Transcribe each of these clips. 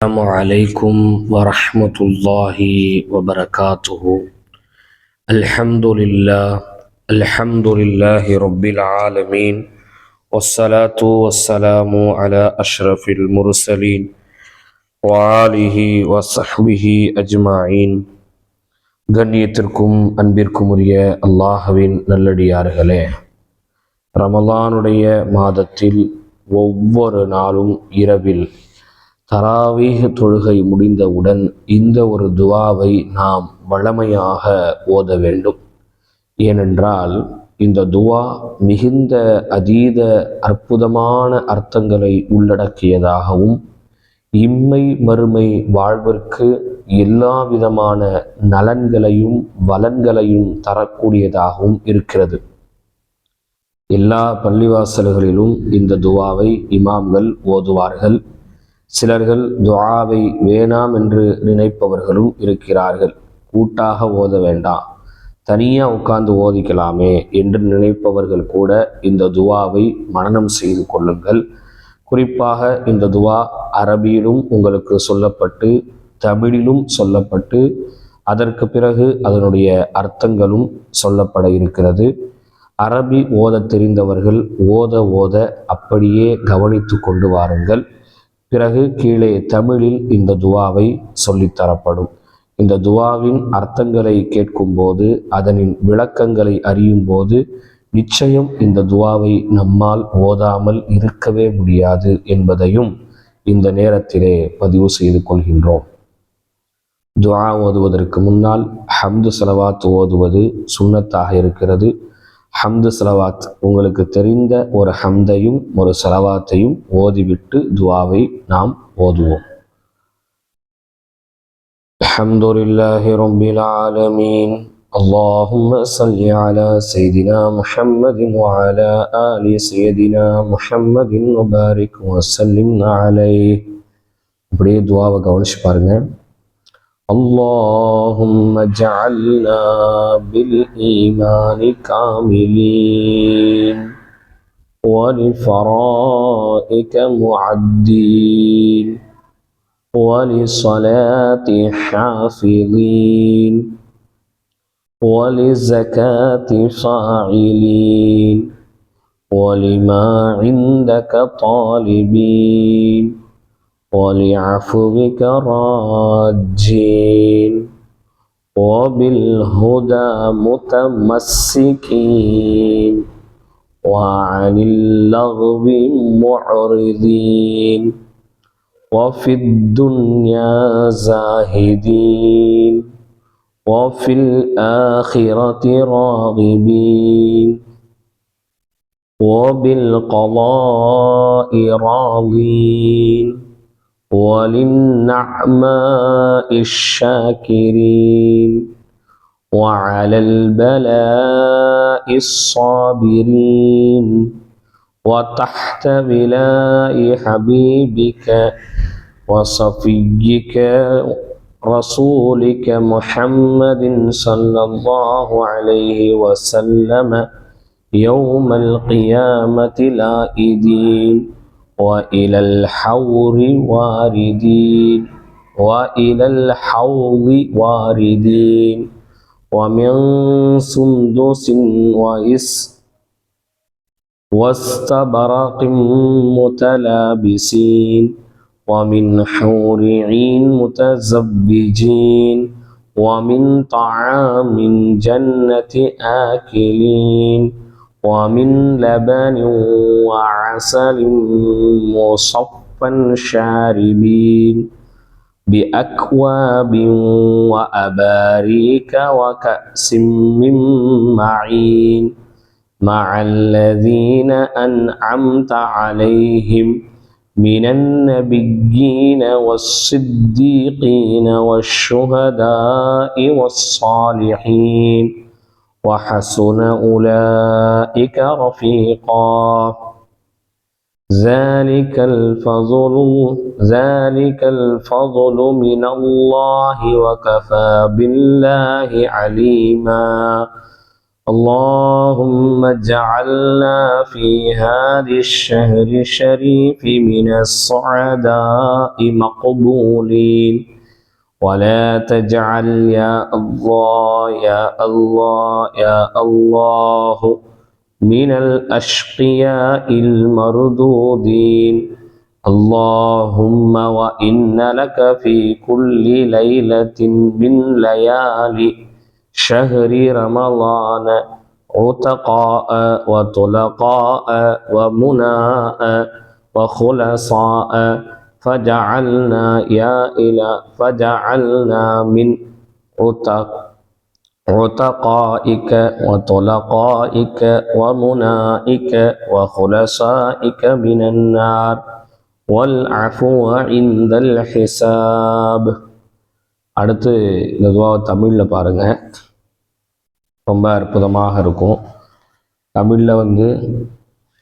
السلام عليكم ورحمة الله وبركاته الحمد لله الحمد لله رب العالمين والصلاة والسلام على أشرف المرسلين وآله وصحبه أجمعين கண்ணியத்திற்கும் அன்பிற்கும் உரிய அல்லாஹவின் நல்லடியார்களே ரமலானுடைய மாதத்தில் ஒவ்வொரு நாளும் இரவில் தராவீக தொழுகை முடிந்தவுடன் இந்த ஒரு துவாவை நாம் வழமையாக ஓத வேண்டும். ஏனென்றால் இந்த துவா மிகுந்த அதீத அற்புதமான அர்த்தங்களை உள்ளடக்கியதாகவும் இம்மை மறுமை வாழ்விற்கு எல்லா விதமான நலன்களையும் வளன்களையும் தரக்கூடியதாகவும் இருக்கிறது. எல்லா பள்ளிவாசல்களிலும் இந்த துவாவை இமாம்கள் ஓதுவார்கள். சிலர்கள் துவாவை வேணாம் என்று நினைப்பவர்களும் இருக்கிறார்கள். கூட்டாக ஓத வேண்டாம். தனியாக உட்கார்ந்து ஓதிக்கலாமே என்று நினைப்பவர்கள் கூட இந்த துவாவை மனனம் செய்து கொள்ளுங்கள். குறிப்பாக இந்த துவா அரபியிலும் உங்களுக்கு சொல்லப்பட்டு தமிழிலும் சொல்லப்பட்டு அதற்கு பிறகு அதனுடைய அர்த்தங்களும் சொல்லப்பட இருக்கிறது. அரபி ஓத தெரிந்தவர்கள் ஓத ஓத அப்படியே கவனித்து கொண்டு வாருங்கள். பிறகு கீழே தமிழில் இந்த துவாவை சொல்லித்தரப்படும் இந்த துவாவின் அர்த்தங்களை கேட்கும்போது அதனின் விளக்கங்களை அறியும் போது நிச்சயம் இந்த துவாவை நம்மால் ஓதாமல் இருக்கவே முடியாது என்பதையும் இந்த நேரத்திலே பதிவு செய்து கொள்கின்றோம். துவா ஓதுவதற்கு முன்னால் ஹம்து செலவாத் ஓதுவது சுண்ணத்தாக இருக்கிறது. ஹம்து செலவாத் உங்களுக்கு தெரிந்த ஒரு ஹம்தையும் ஒரு செலவாத்தையும் ஓதிவிட்டு துவாவை நாம் ஓதுவோம் الحمد لله رب العالمين اللهم صل على سيدنا محمد وعلى آل سيدنا محمد وبارك وسلم عليه அப்படியே துவாவை கவனிச்சு பாருங்க اللهم اجعلنا بالإيمان كاملين ولفرائك معدين ولصلاة حافظين ولزكاة فاعلين ولما عندك طالبين ولعفوك راجين وبالهدى متمسكين وعن اللغو معرضين وفي الدنيا زاهدين وفي الآخرة راغبين وبالقضاء راضين وللنعماء الشاكرين وعلى البلاء الصابرين وتحت بلاء حبيبك وصفيك رسولك محمد صلى الله عليه وسلم يوم القيامة لائدين. وإلى الحور واردين وإلى الحوض واردين ومن سندس وإس واستبرق متلابسين ومن حور عين متزبجين ومن طعام جنة آكلين. ومن لبن وعسل مصفا شاربين بأكواب وأباريك وكأس من معين مع الذين أنعمت عليهم من النبيين والصديقين والشهداء والصالحين وحسن أولئك رفيقا. ذلك الفضل ذلك الفضل من الله وكفى بالله عليما. اللهم اجعلنا في هذا الشهر الشريف من الصعداء مقبولين. ولا تجعل يا الله يا الله يا الله من الأشقياء المردودين اللهم وإن لك في كل ليلة من ليالي شهر رمضان عتقاء وطلقاء ومناء وخلصاء فجعلنا يا إله فجعلنا من عتق عتقائك وطلقائك ومنائك وخلصائك من النار والعفو عند الحساب அடுத்து இந்த துவாவை தமிழில் பாருங்கள் ரொம்ப அற்புதமாக இருக்கும் தமிழில் வந்து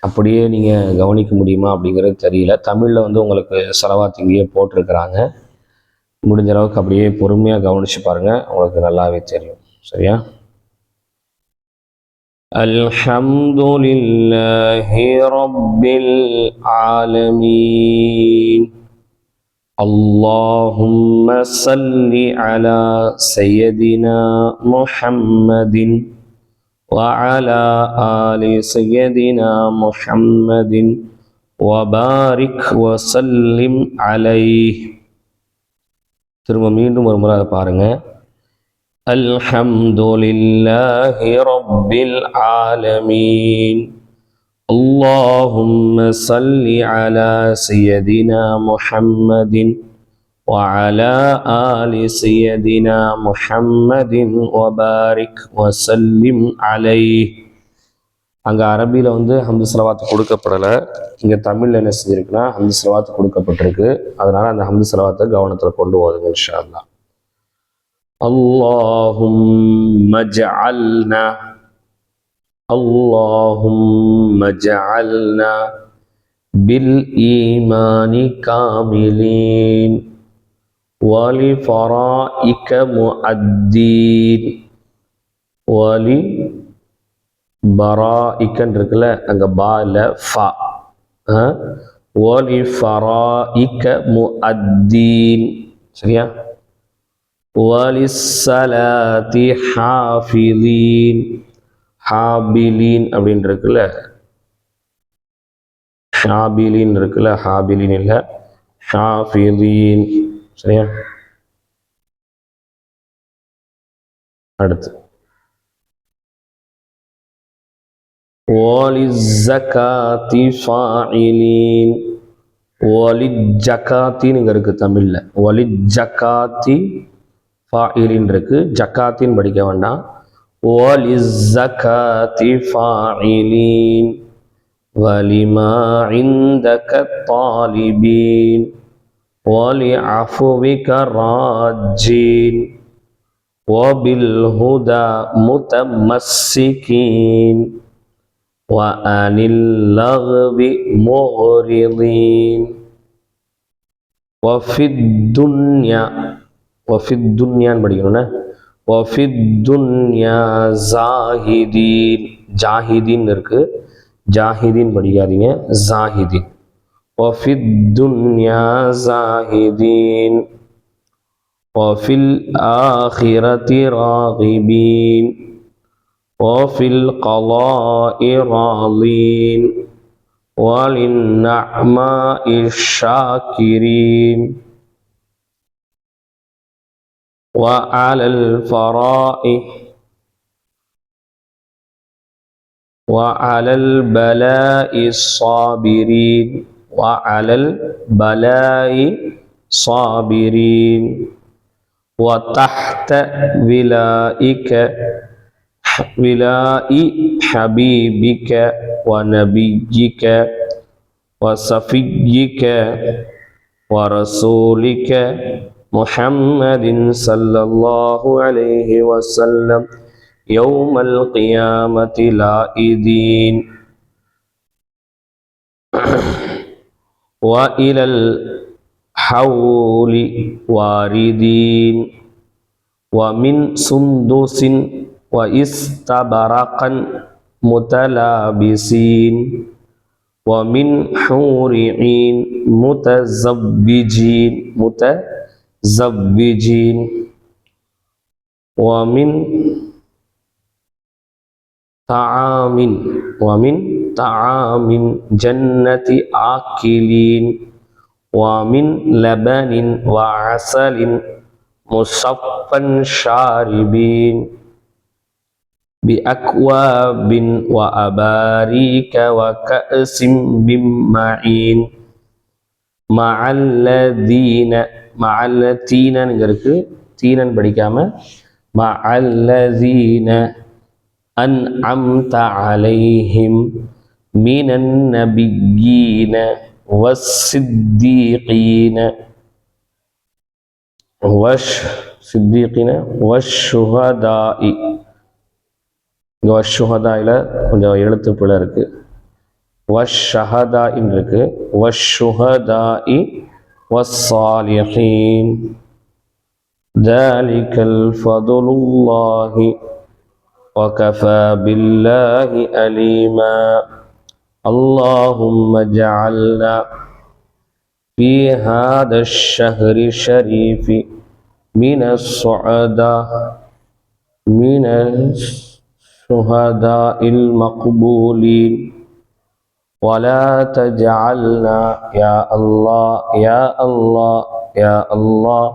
அப்படியே நீங்கள் கவனிக்க முடியுமா அப்படிங்கிறது தெரியல தமிழில் வந்து உங்களுக்கு செலவாத்து இங்கேயே போட்டிருக்கிறாங்க முடிஞ்ச அளவுக்கு அப்படியே பொறுமையாக கவனித்து பாருங்கள் உங்களுக்கு நல்லாவே தெரியும் சரியா الحمد لله رب العالمين اللهم صل على سيدنا محمد وعلى آل سيدنا محمد وبارك وسلم عليه திரும்ப மீண்டும் ஒரு முறை அதை பாருங்க الحمد لله رب العالمين اللهم صل على سيدنا محمد وعلى آل سيدنا محمد وبارك وسلم عليه அங்கே அரபியில் வந்து ஹம்து செலவாத்து கொடுக்கப்படலை இங்கே தமிழில் என்ன செஞ்சுருக்குன்னா ஹம்து செலவாத்து கொடுக்கப்பட்டிருக்கு அதனால் அந்த ஹம்து செலவாத்தை கவனத்தில் கொண்டு போதுங்க இன்ஷா அல்லா اللهم اجعلنا اللهم اجعلنا بالإيمان كاملين ولفرائك مؤدين ولي பராஇக்கன் இருக்குல்ல அங்கே பா இல்லை ஃபா ஒலி ஃபராஇக்க முஅத்தீன் சரியா ஒலிசலாத்தி ஹாஃபிலீன் ஹாபிலீன் அப்படின்னு இருக்குல்ல ஷாபிலின் இருக்குல்ல ஹாபிலின் இல்லை ஷாஃபிலீன் சரியா? அடுத்து. ஒலிஜக்காத்தி ஃபாயிலீன். ஒலிஜக்காத்தின்னு இங்கே இருக்குது தமிழில். ஒலிஜக்காத்தி ஃபாயிலின் இருக்கு. ஜக்காத்தின்னு படிக்க வேண்டாம். ஒலிஜக்காத்தி ஃபாயிலீன். வலிமா இந்த தாலிபீன். ولعفوك راجين وبالهدى متمسكين وعن اللغو مغرضين وفي الدنيا وفي الدنيا படிக்கணும்னா وفي الدنيا زاهدين ஜாஹிதீன் இருக்கு ஜாஹிதீன் படிக்காதீங்க ஜாஹிதீன் وفي الدنيا زاهدين وفي الآخرة راغبين وفي القضاء راضين وللنعماء الشاكرين وعلى الفرائح وعلى البلاء الصابرين وعلى البلاء صابرين وتحت ولائك ولاء حبيبك ونبيك وصفيك ورسولك محمد صلى الله عليه وسلم يوم القيامة لائدين. وإلى الحول واردين ومن سندس واستبرقا متلابسين ومن حور عين متزوجين متزوجين ومن طعام ومن طعام جنة آكلين ومن لبن وعسل مصفا شاربين بأكواب وأباريك وكأس بمعين مع الذين مع الذين تينا படிக்காம. مع الذين أنعمت عليهم. من النبيين والصديقين وش صديقين والشهداء இங்கே வஷுஹதாயில் கொஞ்சம் எழுத்து பிழை இருக்கு வஷஹதா இருக்கு வஷுஹதாஇ والصالحين ذلك الفضل الله وكفى بالله أليما اللهم اجعلنا في هذا الشهر الشريف من السعداء من الشهداء المقبولين. ولا تجعلنا يا الله يا الله يا الله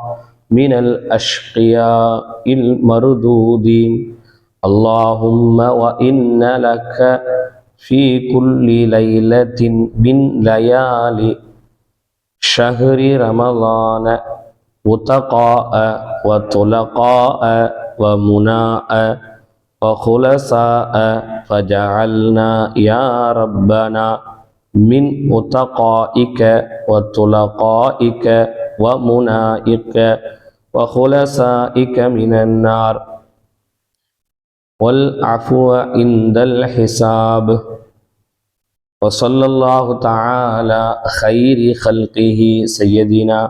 من الأشقياء المردودين. اللهم وإن لك في كل ليلة من ليالي شهر رمضان وتقاء وطلقاء ومناء وخلصاء فجعلنا يا ربنا من أتقائك وطلقائك ومنائك وخلصائك من النار. والعفو عند الحساب. وصلى الله تعالى خير خلقه سيدنا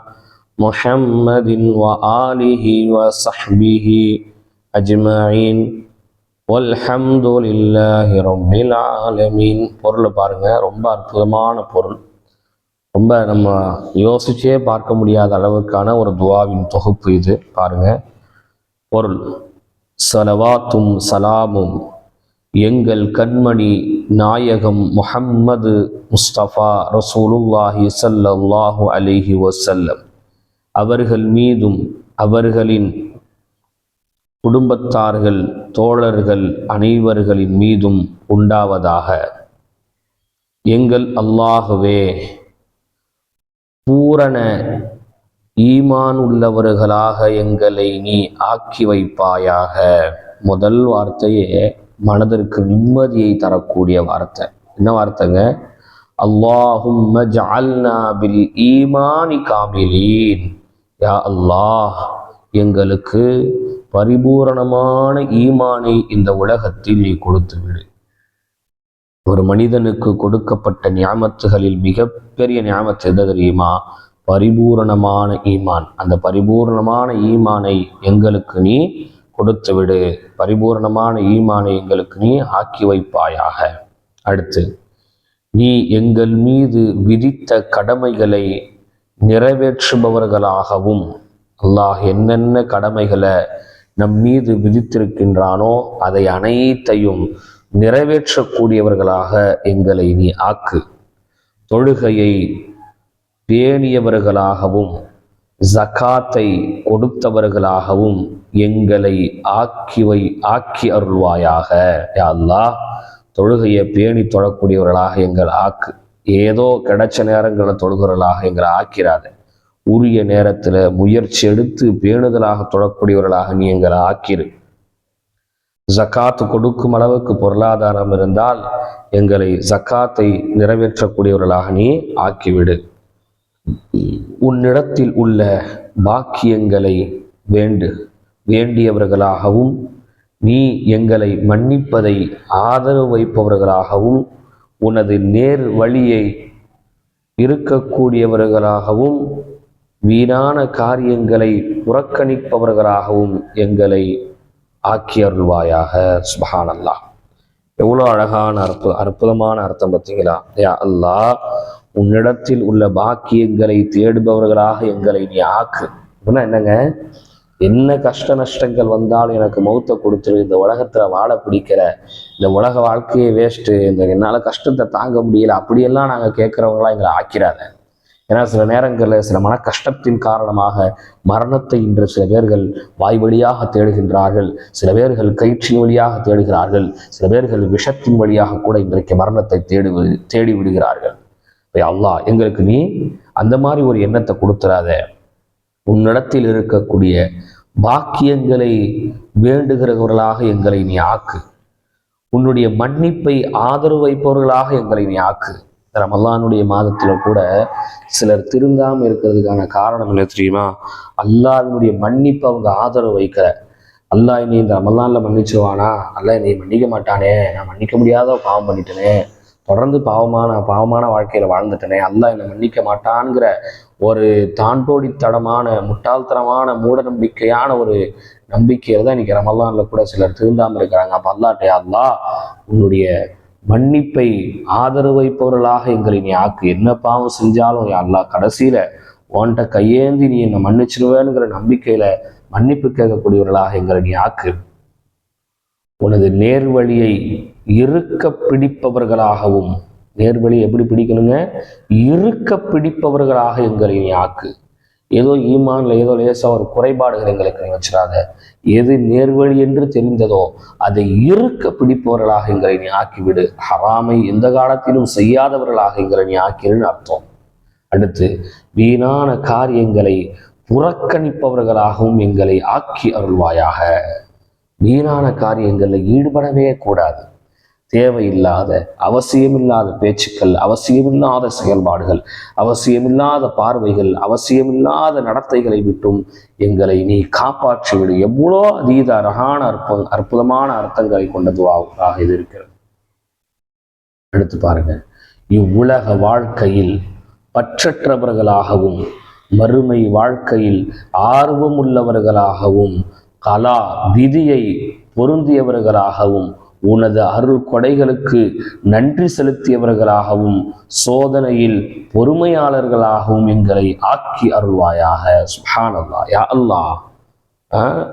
محمد وآله وصحبه أجمعين والحمد لله رب العالمين பொருளை பாருங்க ரொம்ப அற்புதமான பொருள் ரொம்ப நம்ம யோசிச்சே பார்க்க முடியாத அளவுக்கான ஒரு துவாவின் தொகுப்பு இது பாருங்க பொருள் சலவாத்தும் சலாமும் எங்கள் கண்மணி நாயகம் முஹம்மது முஸ்தபா ரசூலுல்லாஹி ஸல்லல்லாஹு அலிஹி வசல்லம் அவர்கள் மீதும் அவர்களின் குடும்பத்தார்கள் தோழர்கள் அனைவர்களின் மீதும் உண்டாவதாக. எங்கள் அல்லாஹுவே பூரண ஈமான் உள்ளவர்களாக எங்களை நீ ஆக்கி வைப்பாயாக. முதல் வார்த்தையே மனதிற்கு நிம்மதியை தரக்கூடிய வார்த்தை. என்ன வார்த்தைங்க? அல்லாஹும் பில் ஈமானி காமிலீன். யா அல்லாஹ் எங்களுக்கு பரிபூரணமான ஈமானை இந்த உலகத்தில் நீ கொடுத்து விடு ஒரு மனிதனுக்கு கொடுக்கப்பட்ட ஞாபத்துகளில் மிகப்பெரிய ஞாபத்து எது தெரியுமா? பரிபூரணமான ஈமான். அந்த பரிபூரணமான ஈமானை எங்களுக்கு நீ கொடுத்து விடு. பரிபூரணமான ஈமானை எங்களுக்கு நீ ஆக்கி வைப்பாயாக. அடுத்து நீ எங்கள் மீது விதித்த கடமைகளை நிறைவேற்றுபவர்களாகவும் அல்லாஹ் என்னென்ன கடமைகளை நம் மீது விதித்திருக்கின்றானோ அதை அனைத்தையும் நிறைவேற்றக்கூடியவர்களாக எங்களை நீ ஆக்கு. தொழுகையை பேணியவர்களாகவும் ஜகாத்தை கொடுத்தவர்களாகவும் எங்களை ஆக்கிவை ஆக்கி அருள்வாயாக. அல்லா தொழுகையை பேணி தொழக்கூடியவர்களாக எங்கள் ஆக்கு ஏதோ கிடைச்ச நேரங்களை தொழுகிறவர்களாக எங்களை ஆக்கிறாத. உரிய நேரத்தில் முயற்சி எடுத்து பேணுதலாக தொழக்கூடியவர்களாக நீ எங்களை ஆக்கிரு. ஜக்காத்து கொடுக்கும் அளவுக்கு பொருளாதாரம் இருந்தால் எங்களை ஜக்காத்தை நிறைவேற்றக்கூடியவர்களாக நீ ஆக்கிவிடு. உன்னிடத்தில் உள்ள பாக்கியங்களை வேண்டு வேண்டியவர்களாகவும் நீ எங்களை மன்னிப்பதை ஆதரவு வைப்பவர்களாகவும் உனது நேர் வழியை இருக்கக்கூடியவர்களாகவும் வீணான காரியங்களை புறக்கணிப்பவர்களாகவும் எங்களை ஆக்கியருள்வாயாக. அருள்வாயாக சுபஹான் அல்லாஹ் எவ்வளோ அழகான அற்பு அற்புதமான அர்த்தம் பார்த்தீங்களா? யா அல்லாஹ் உன்னிடத்தில் உள்ள பாக்கியங்களை தேடுபவர்களாக எங்களை நீ ஆக்கு. அப்படின்னா என்னங்க? என்ன கஷ்ட நஷ்டங்கள் வந்தாலும் எனக்கு மௌத்தை கொடுத்துரு. இந்த உலகத்துல வாழ பிடிக்கிற இந்த உலக வாழ்க்கையே வேஸ்ட்டு இந்த என்னால் கஷ்டத்தை தாங்க முடியல. அப்படியெல்லாம் நாங்கள் கேட்குறவங்களாம் எங்களை ஆக்கிறாத ஏன்னா சில நேரங்களில் சில மன கஷ்டத்தின் காரணமாக மரணத்தை இன்று சில பேர்கள் வாய் வழியாக தேடுகின்றார்கள். சில பேர்கள் கயிற்றின் வழியாக தேடுகிறார்கள். சில பேர்கள் விஷத்தின் வழியாக கூட இன்றைக்கு மரணத்தை தேடு தேடி விடுகிறார்கள். அல்லாஹ் எங்களுக்கு நீ அந்த மாதிரி ஒரு எண்ணத்தை கொடுத்துறாத. உன்னிடத்தில் இருக்கக்கூடிய பாக்கியங்களை வேண்டுகிறவர்களாக எங்களை நீ ஆக்கு. உன்னுடைய மன்னிப்பை ஆதரவு வைப்பவர்களாக எங்களை நீ ஆக்கு. இந்த மாதத்தில் கூட சிலர் திருந்தாமல் இருக்கிறதுக்கான காரணம் என்ன தெரியுமா? அல்லாஹினுடைய மன்னிப்பு அவங்க ஆதரவு வைக்கிற அல்லாஹ் நீ இந்த ரமல்லானில் மன்னிச்சிருவானா? அல்லாஹ் நீ மன்னிக்க மாட்டானே. நான் மன்னிக்க முடியாத பாவம் பண்ணிட்டேனே. தொடர்ந்து பாவமான பாவமான வாழ்க்கையில் வாழ்ந்துட்டனே அல்லாஹ் என்னை மன்னிக்க மாட்டான்ங்கிற ஒரு தாண்டோடித்தனமான முட்டாள்தனமான மூட நம்பிக்கையான ஒரு நம்பிக்கையில் தான் இன்னைக்கு ரமலான்ல கூட சிலர் திருந்தாமல் இருக்கிறாங்க. அப்போ அல்லாட்டே அல்லாஹ் உன்னுடைய மன்னிப்பை ஆதரவு வைப்பவர்களாக எங்களை நீ ஆக்கு. என்ன பாவம் செஞ்சாலும் அல்லா அல்லாஹ் கடைசியில உன்கிட்ட கையேந்தி நீ என்னை மன்னிச்சிருவேனுங்கிற நம்பிக்கையில மன்னிப்பு கேட்கக்கூடியவர்களாக எங்களை நீ ஆக்கு. உனது நேர்வழியை இருக்க பிடிப்பவர்களாகவும் நேர்வழி எப்படி பிடிக்கணுங்க? இருக்க பிடிப்பவர்களாக எங்களை நீ ஆக்கு. ஏதோ ஈமான்ல ஏதோ லேசா ஒரு குறைபாடுகள் எங்களுக்கு நீ வச்சிடாத. எது நேர்வழி என்று தெரிந்ததோ அதை இருக்க பிடிப்பவர்களாக எங்களை நீ ஆக்கிவிடு. ஹராமை எந்த காலத்திலும் செய்யாதவர்களாக எங்களை நீ ஆக்கிருன்னு அர்த்தம். அடுத்து வீணான காரியங்களை புறக்கணிப்பவர்களாகவும் எங்களை ஆக்கி அருள்வாயாக. வீணான காரியங்களில் ஈடுபடவே கூடாது. தேவையில்லாத அவசியமில்லாத பேச்சுக்கள் அவசியமில்லாத செயல்பாடுகள் அவசியமில்லாத பார்வைகள் அவசியமில்லாத நடத்தைகளை விட்டும் எங்களை நீ காப்பாற்றி விடு. எவ்வளோ அதீத அழகான அற்ப அற்புதமான அர்த்தங்களை கொண்டதுவாக இது இருக்கிறது. எடுத்து பாருங்க. இவ்வுலக வாழ்க்கையில் பற்றற்றவர்களாகவும் மறுமை வாழ்க்கையில் ஆர்வமுள்ளவர்களாகவும் கலா விதியை பொருந்தியவர்களாகவும் உனது அருள் கொடைகளுக்கு நன்றி செலுத்தியவர்களாகவும் சோதனையில் பொறுமையாளர்களாகவும் எங்களை ஆக்கி அருள்வாயாக. சுஹானல்லா யா அல்லாஹ்.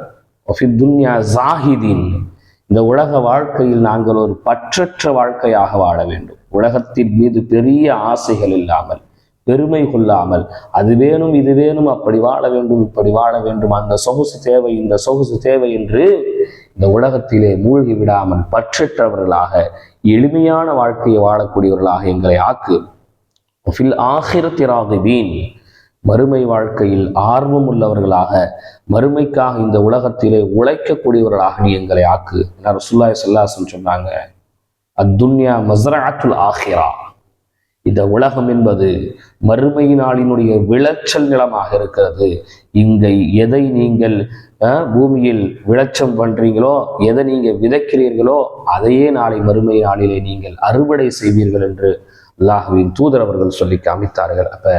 துன்யா ஜாஹிதீன். இந்த உலக வாழ்க்கையில் நாங்கள் ஒரு பற்றற்ற வாழ்க்கையாக வாழ வேண்டும். உலகத்தின் மீது பெரிய ஆசைகள் இல்லாமல். பெருமை கொள்ளாமல் அது வேணும் இது வேணும் அப்படி வாழ வேண்டும் இப்படி வாழ வேண்டும் அந்த சொகுசு தேவை இந்த சொகுசு தேவை என்று இந்த உலகத்திலே மூழ்கி விடாமல் பற்றற்றவர்களாக எளிமையான வாழ்க்கையை வாழக்கூடியவர்களாக எங்களை ஆக்கு. ஃபில் ஆகிரத்திராகுவீன் மறுமை வாழ்க்கையில் ஆர்வம் உள்ளவர்களாக மறுமைக்காக இந்த உலகத்திலே உழைக்கக்கூடியவர்களாக நீ எங்களை ஆக்கு. என்ன ரசுல்லாய் சொல்லாசன் சொன்னாங்க அத்துன்யா மஸ்ரஅத்துல் ஆஹிரா இந்த உலகம் என்பது மறுமை நாளினுடைய விளைச்சல் நிலமாக இருக்கிறது. இங்கே எதை நீங்கள் பூமியில் விளைச்சம் பண்றீங்களோ எதை நீங்க விதைக்கிறீர்களோ அதையே நாளை மறுமை நாளிலே நீங்கள் அறுவடை செய்வீர்கள் என்று அல்லாஹுவின் தூதர் அவர்கள் சொல்லி காமித்தார்கள். அப்ப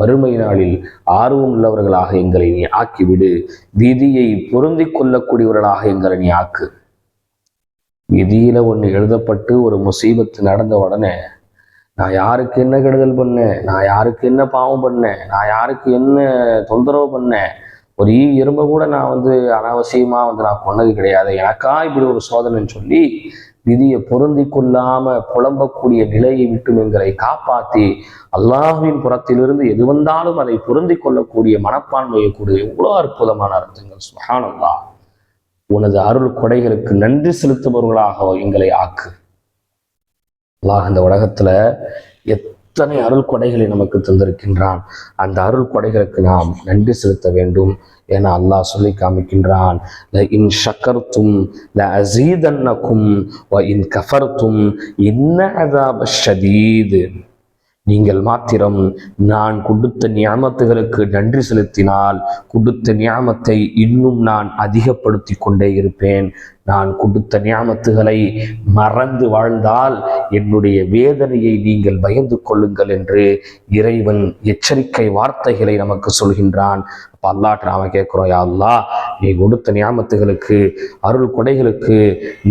மறுமை நாளில் ஆர்வம் உள்ளவர்களாக எங்களை நீ ஆக்கிவிடு. விதியை பொருந்தி கொள்ளக்கூடியவர்களாக எங்களை நீ ஆக்கு. விதியில ஒன்று எழுதப்பட்டு ஒரு முசீபத்து நடந்த உடனே நான் யாருக்கு என்ன கெடுதல் பண்ணேன்? நான் யாருக்கு என்ன பாவம் பண்ணேன்? நான் யாருக்கு என்ன தொந்தரவு பண்ணேன்? ஒரு ஈ எறும்பை கூட நான் வந்து அனாவசியமா வந்து நான் கொண்டது கிடையாது. எனக்கா இப்படி ஒரு சோதனைன்னு சொல்லி விதியை பொருந்தி கொள்ளாம புலம்பக்கூடிய நிலையை விட்டும் எங்களை காப்பாத்தி அல்லாஹுவின் புறத்திலிருந்து எது வந்தாலும் அதை பொருந்தி கொள்ளக்கூடிய மனப்பான்மையை கூடிய எவ்வளோ அற்புதமான அர்த்தங்கள். சுகானந்தா உனது அருள் கொடைகளுக்கு நன்றி செலுத்துபவர்களாக எங்களை ஆக்கு. அல்லாஹ் இந்த உலகத்தில் எத்தனை அருள் கொடைகளை நமக்கு தந்திருக்கின்றான். அந்த அருள் கொடைகளுக்கு நாம் நன்றி செலுத்த வேண்டும் என அல்லாஹ் சொல்லி காமிக்கின்றான். ல இன் ஷக்கர்த்தும் ல அசீதன்னக்கும் இன் கஃபர்த்தும் இன்ன அதாப ஷதீது. நீங்கள் மாத்திரம் நான் கொடுத்த நியாமத்துகளுக்கு நன்றி செலுத்தினால் கொடுத்த நியாமத்தை இன்னும் நான் அதிகப்படுத்தி கொண்டே இருப்பேன். நான் கொடுத்த நியாமத்துகளை மறந்து வாழ்ந்தால் என்னுடைய வேதனையை நீங்கள் பயந்து கொள்ளுங்கள் என்று இறைவன் எச்சரிக்கை வார்த்தைகளை நமக்கு சொல்கின்றான். அல்லாட்ட நாம கேட்குறோம் யா அல்லாஹ் நீ கொடுத்த நியாமத்துகளுக்கு அருள் கொடைகளுக்கு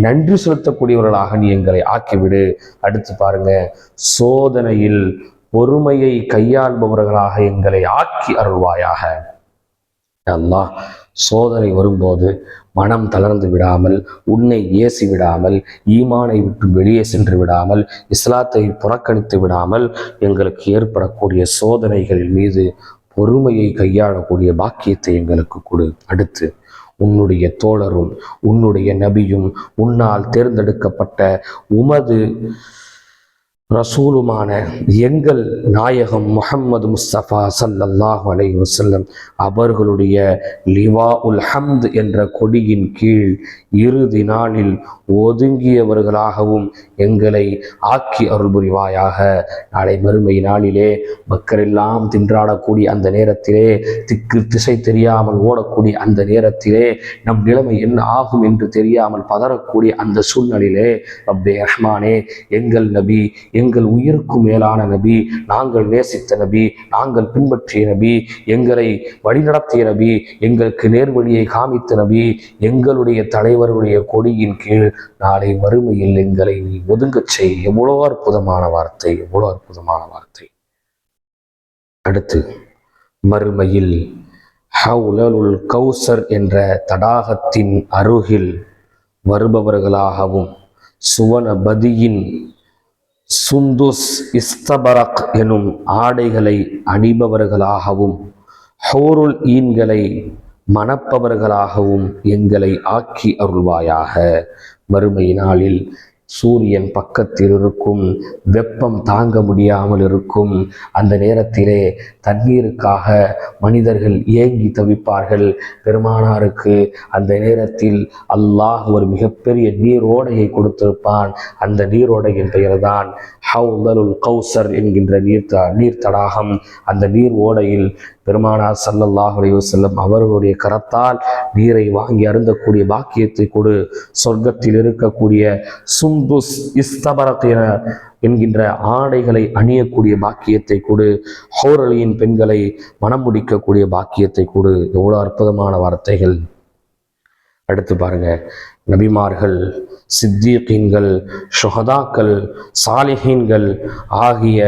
நன்றி செலுத்தக்கூடியவர்களாக நீ எங்களை ஆக்கிவிடு. அடுத்து பாருங்க சோதனையில் பொறுமையை கையாள்பவர்களாக எங்களை ஆக்கி அருள்வாயாக. அல்லாஹ் சோதனை வரும்போது மனம் தளர்ந்து விடாமல் உன்னை ஏசி விடாமல் ஈமானை விட்டு வெளியே சென்று விடாமல் இஸ்லாத்தை புறக்கணித்து விடாமல் எங்களுக்கு ஏற்படக்கூடிய சோதனைகளின் மீது பொறுமையை கையாளக்கூடிய பாக்கியத்தை எங்களுக்கு கொடு. அடுத்து உன்னுடைய தோழரும் உன்னுடைய நபியும் உன்னால் தேர்ந்தெடுக்கப்பட்ட உமது ரசூலுமான எங்கள் நாயகம் முஹம்மது முஸ்தபா சல்லல்லாஹ் அலை வசல்லம் அவர்களுடைய லிவா உல் ஹம்த் என்ற கொடியின் கீழ் இறுதி நாளில் ஒதுங்கியவர்களாகவும் எங்களை ஆக்கி அருள் புரிவாயாக நாளை மறுமை நாளிலே மக்களெல்லாம் தின்றாடக்கூடிய அந்த நேரத்திலே திக்கு திசை தெரியாமல் ஓடக்கூடிய அந்த நேரத்திலே நம் நிலைமை என்ன ஆகும் என்று தெரியாமல் பதறக்கூடிய அந்த சூழ்நிலையிலே ரப்பே ரஹ்மானே எங்கள் நபி எங்கள் உயிருக்கு மேலான நபி நாங்கள் நேசித்த நபி நாங்கள் பின்பற்றிய நபி எங்களை வழிநடத்திய நபி எங்களுக்கு நேர்வழியை காமித்த நபி எங்களுடைய தலைவருடைய கொடியின் கீழ் நாளை வறுமையில் எங்களை நீ ஒதுங்கச் செய். எவ்வளோ அற்புதமான வார்த்தை எவ்வளோ அற்புதமான வார்த்தை. அடுத்து மறுமையில் ஹவுலலுல் கௌசர் என்ற தடாகத்தின் அருகில் வருபவர்களாகவும் சுவனபதியின் சுந்துஸ் இஸ்தபரக் எனும் ஆடைகளை அணிபவர்களாகவும் ஹோருல் ஈன்களை மணப்பவர்களாகவும் எங்களை ஆக்கி அருள்வாயாக. மறுமை நாளில் சூரியன் பக்கத்தில் இருக்கும் வெப்பம் தாங்க முடியாமல் இருக்கும். அந்த நேரத்திலே தண்ணீருக்காக மனிதர்கள் ஏங்கி தவிப்பார்கள். பெருமானாருக்கு அந்த நேரத்தில் அல்லாஹ் ஒரு மிகப்பெரிய நீரோடையை கொடுத்திருப்பான். அந்த நீரோடையின் பெயர்தான் ஹவுதலுல் கௌசர் என்கின்ற நீர் த நீர் தடாகம் அந்த நீர் ஓடையில் பெருமானார் ஸல்லல்லாஹு செல்லும் அவர்களுடைய கரத்தால் நீரை வாங்கி அருந்தக்கூடிய பாக்கியத்தை கொடு. சொர்க்கத்தில் இருக்கக்கூடிய சுந்துஸ் இஸ்தபரத் என்கின்ற ஆடைகளை அணியக்கூடிய பாக்கியத்தை கொடு. ஹோரலியின் பெண்களை மனம் முடிக்கக்கூடிய பாக்கியத்தை கொடு. எவ்வளோ அற்புதமான வார்த்தைகள். அடுத்து பாருங்க. நபிமார்கள் சித்தீக்கீன்கள் ஷுஹதாக்கள் சாலிஹீன்கள் ஆகிய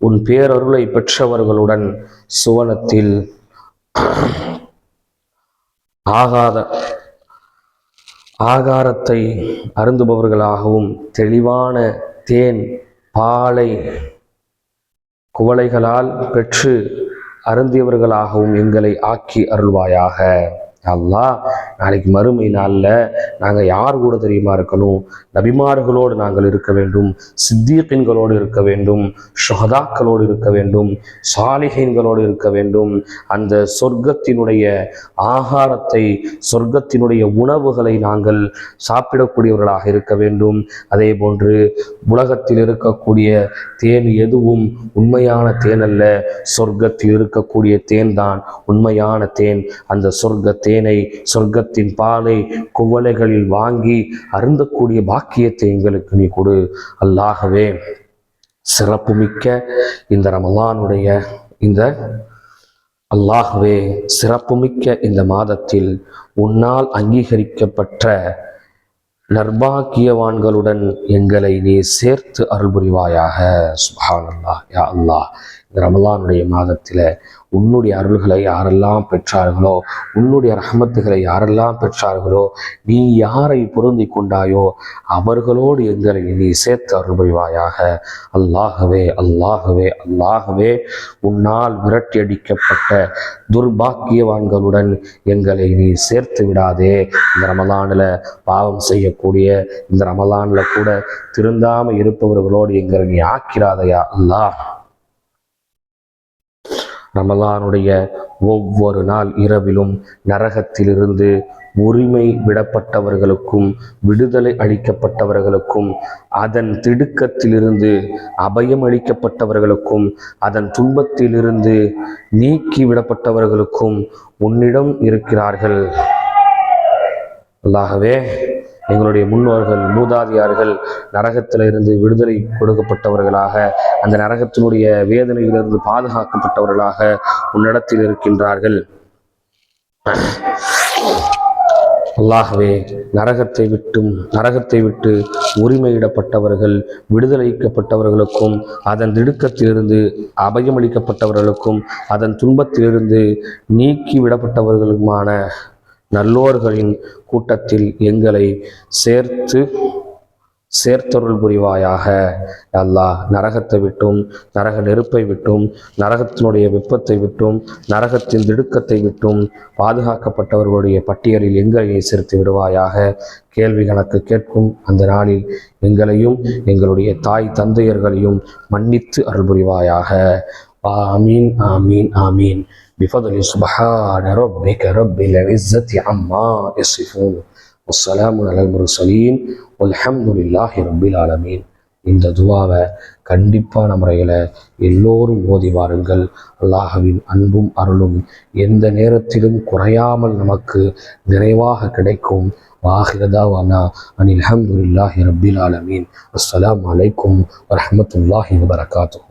உன் பேரருளை பெற்றவர்களுடன் சுவனத்தில் ஆகாத ஆகாரத்தை அருந்துபவர்களாகவும் தெளிவான தேன் பாலை குவளைகளால் பெற்று அருந்தியவர்களாகவும் எங்களை ஆக்கி அருள்வாயாக. அல்லா நாளைக்கு மறுமை நாளில் நாங்கள் யார் கூட தெரியுமா இருக்கணும்? நபிமார்களோடு நாங்கள் இருக்க வேண்டும் சித்தியக்கின்களோடு இருக்க வேண்டும் ஷஹதாக்களோடு இருக்க வேண்டும் சாலிகைன்களோடு இருக்க வேண்டும். அந்த சொர்க்கத்தினுடைய ஆகாரத்தை சொர்க்கத்தினுடைய உணவுகளை நாங்கள் சாப்பிடக்கூடியவர்களாக இருக்க வேண்டும். அதே போன்று உலகத்தில் இருக்கக்கூடிய தேன் எதுவும் உண்மையான தேன் அல்ல சொர்க்கத்தில் இருக்கக்கூடிய தேன் தான் உண்மையான தேன். அந்த சொர்க்க தேன் தேனை சொர்க்கத்தின் பாலை குவளைகளில் வாங்கி அருந்தக்கூடிய பாக்கியத்தை எங்களுக்கு நீ கொடு. அல்லாகவே சிறப்புமிக்க இந்த ரமலானுடைய இந்த அல்லாகவே சிறப்புமிக்க இந்த மாதத்தில் உன்னால் அங்கீகரிக்கப்பட்ட நர்பாக்கியவான்களுடன் எங்களை நீ சேர்த்து அருள்புரிவாயாக. சுபான் அல்லாஹ் யா அல்லாஹ். இந்த ரமலானுடைய மாதத்தில் உன்னுடைய அருள்களை யாரெல்லாம் பெற்றார்களோ உன்னுடைய ரஹமத்துகளை யாரெல்லாம் பெற்றார்களோ நீ யாரை பொருந்தி கொண்டாயோ அவர்களோடு எங்களை நீ சேர்த்து அருள் புரிவாயாக அல்லாகவே அல்லாகவே அல்லாகவே உன்னால் விரட்டி அடிக்கப்பட்ட துர்பாக்கியவான்களுடன் எங்களை நீ சேர்த்து விடாதே. இந்த ரமலானில் பாவம் செய்யக்கூடிய இந்த ரமலானில் கூட திருந்தாமல் இருப்பவர்களோடு எங்களை நீ ஆக்கிறாதையா அல்லாஹ். ரமலானுடைய ஒவ்வொரு நாள் இரவிலும் நரகத்திலிருந்து உரிமை விடப்பட்டவர்களுக்கும் விடுதலை அளிக்கப்பட்டவர்களுக்கும் அதன் திடுக்கத்திலிருந்து அபயம் அளிக்கப்பட்டவர்களுக்கும் அதன் துன்பத்திலிருந்து நீக்கி விடப்பட்டவர்களுக்கும் உன்னிடம் இருக்கிறார்கள். அல்லாகவே எங்களுடைய முன்னோர்கள் மூதாதியார்கள் நரகத்தில் இருந்து விடுதலை கொடுக்கப்பட்டவர்களாக அந்த நரகத்தினுடைய வேதனையிலிருந்து பாதுகாக்கப்பட்டவர்களாக உன்னிடத்தில் இருக்கின்றார்கள். அல்லாகவே நரகத்தை விட்டும் நரகத்தை விட்டு உரிமையிடப்பட்டவர்கள் விடுதலைக்கப்பட்டவர்களுக்கும் அதன் திடுக்கத்திலிருந்து அபயமளிக்கப்பட்டவர்களுக்கும் அதன் துன்பத்திலிருந்து நீக்கி விடப்பட்டவர்களுமான நல்லோர்களின் கூட்டத்தில் எங்களை சேர்த்து சேர்த்தருள் புரிவாயாக. அல்லாஹ் நரகத்தை விட்டும் நரக நெருப்பை விட்டும் நரகத்தினுடைய வெப்பத்தை விட்டும் நரகத்தின் திடுக்கத்தை விட்டும் பாதுகாக்கப்பட்டவர்களுடைய பட்டியலில் எங்களை சேர்த்து விடுவாயாக. கேள்வி கணக்கு கேட்கும் அந்த நாளில் எங்களையும் எங்களுடைய தாய் தந்தையர்களையும் மன்னித்து அருள் புரிவாயாக. ஆமீன் ஆமீன் ஆமீன். بفضل سبحان ربك رب العزة عما يصفون والسلام على المرسلين والحمد لله رب العالمين இந்த துவாவை கண்டிப்பான முறையில் எல்லோரும் ஓதி வாருங்கள் அல்லாஹ்வின் அன்பும் அருளும் எந்த நேரத்திலும் குறையாமல் நமக்கு நிறைவாக கிடைக்கும் வாஹிரதாவானா அனில் அஹமதுல்லாஹி ரப்பில் ஆலமீன் அஸ்ஸலாமு அலைக்கும் வரஹ்மத்துல்லாஹி வபரகாத்துஹு